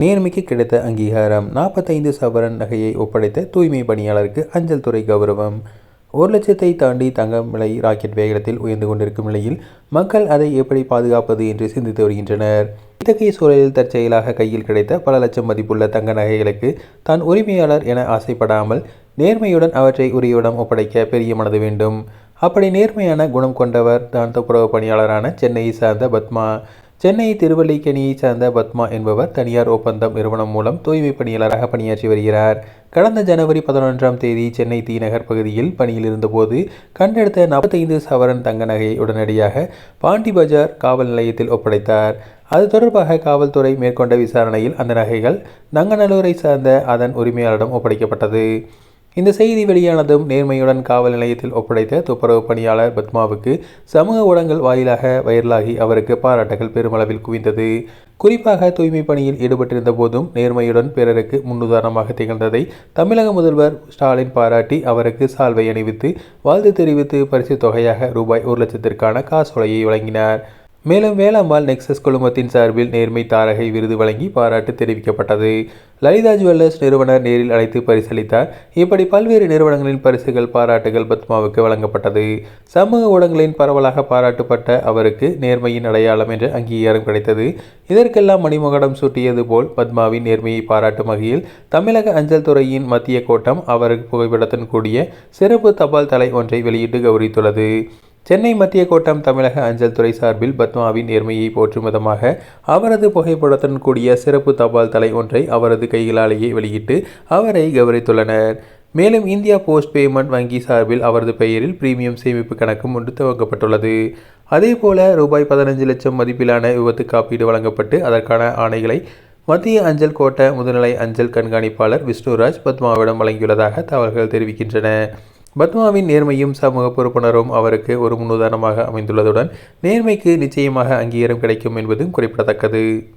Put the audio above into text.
நேர்மைக்கு கிடைத்த அங்கீகாரம். நாற்பத்தைந்து சவரன் நகையை ஒப்படைத்த தூய்மை பணியாளருக்கு அஞ்சல் துறை கௌரவம். ஒரு லட்சத்தை தாண்டி தங்கம் விலை ராக்கெட் வேகத்தில் உயர்ந்து கொண்டிருக்கும் நிலையில் மக்கள் அதை எப்படி பாதுகாப்பது என்று சிந்தித்து வருகின்றனர். இத்தகைய சூழலில் தற்செயலாக கையில் கிடைத்த பல லட்சம் மதிப்புள்ள தங்க நகைகளுக்கு தான் உரிமையாளர் என ஆசைப்படாமல் நேர்மையுடன் அவற்றை உரியவிடம் ஒப்படைக்க பெரிய மனது வேண்டும். அப்படி நேர்மையான குணம் கொண்டவர் தான் துப்புரவு பணியாளரான சென்னையை சார்ந்த பத்மா. சென்னை திருவல்லிக்கணியைச் சார்ந்த பத்மா என்பவர் தனியார் ஒப்பந்தம் நிறுவனம் மூலம் தூய்மை பணியாளராக பணியாற்றி வருகிறார். கடந்த ஜனவரி பதினொன்றாம் தேதி சென்னை தீநகர் பகுதியில் பணியில் இருந்தபோது கண்டெடுத்த நாற்பத்தைந்து சவரன் தங்க நகையை உடனடியாக பாண்டி பஜார் காவல் நிலையத்தில் ஒப்படைத்தார். அது தொடர்பாக காவல்துறை மேற்கொண்ட விசாரணையில் அந்த நகைகள் நங்கநல்லூரை சார்ந்த அதன் உரிமையாளரிடம் ஒப்படைக்கப்பட்டது. இந்த செய்தி வெளியானதும் நேர்மையுடன் காவல் நிலையத்தில் ஒப்படைத்த துப்புரவு பணியாளர் பத்மாவுக்கு சமூக ஊடகங்கள் வாயிலாக வைரலாகி அவருக்கு பாராட்டுகள் பெருமளவில் குவிந்தது. குறிப்பாக தூய்மை பணியில் ஈடுபட்டிருந்த போதும் நேர்மையுடன் பிறருக்கு முன்னுதாரணமாக திகழ்ந்ததை தமிழக முதல்வர் ஸ்டாலின் பாராட்டி அவருக்கு சால்வை அணிவித்து வாழ்த்து தெரிவித்து பரிசு தொகையாக ரூபாய் ஒரு லட்சத்திற்கான காசோலையை வழங்கினார். மேலும் வேளாம்மாள் நெக்சஸ் குழுமத்தின் சார்பில் நேர்மை தாரகை விருது வழங்கி பாராட்டு தெரிவிக்கப்பட்டது. லலிதா ஜுவல்லர்ஸ் நிறுவனர் நேரில் அழைத்து பரிசளித்தார். இப்படி பல்வேறு நிறுவனங்களின் பரிசுகள் பாராட்டுகள் பத்மாவுக்கு வழங்கப்பட்டது. சமூக ஊடகங்களின் பரவலாக பாராட்டுப்பட்ட அவருக்கு நேர்மையின் அடையாளம் என்ற அங்கீகாரம் கிடைத்தது. இதற்கெல்லாம் மணிமகடம் சூட்டியது போல் பத்மாவின் நேர்மையை பாராட்டும் வகையில் தமிழக அஞ்சல் துறையின் மத்திய கோட்டம் அவருக்கு புகைப்படத்துடன் கூடிய சிறப்பு தபால் தலை ஒன்றை வெளியிட்டு கௌரவித்துள்ளது. சென்னை மத்திய கோட்டம் தமிழக அஞ்சல் துறை சார்பில் பத்மாவின் நேர்மையை போற்றும் விதமாக அவரது புகைப்படத்துடன் கூடிய சிறப்பு தபால் தலை ஒன்றை அவரது கைகளாலேயே வெளியிட்டு அவரை கௌரவித்துள்ளனர். மேலும் இந்தியா போஸ்ட் பேமெண்ட் வங்கி சார்பில் அவரது பெயரில் பிரீமியம் சேமிப்பு கணக்கும் ஒன்று துவங்கப்பட்டுள்ளது. அதேபோல ரூபாய் பதினஞ்சு லட்சம் மதிப்பிலான விபத்து காப்பீடு வழங்கப்பட்டு அதற்கான ஆணைகளை மத்திய அஞ்சல் கோட்ட முதுநிலை அஞ்சல் கண்காணிப்பாளர் விஷ்ணுராஜ் பத்மாவிடம் வழங்கியுள்ளதாக தகவல்கள் தெரிவிக்கின்றன. பத்மாவின் நேர்மையும் சமூக பொறுப்புணர்வும் அவருக்கு ஒரு முன்னுதாரணமாக அமைந்துள்ளதுடன் நேர்மைக்கு நிச்சயமாக அங்கீகாரம் கிடைக்கும் என்பதும் குறிப்பிடத்தக்கது.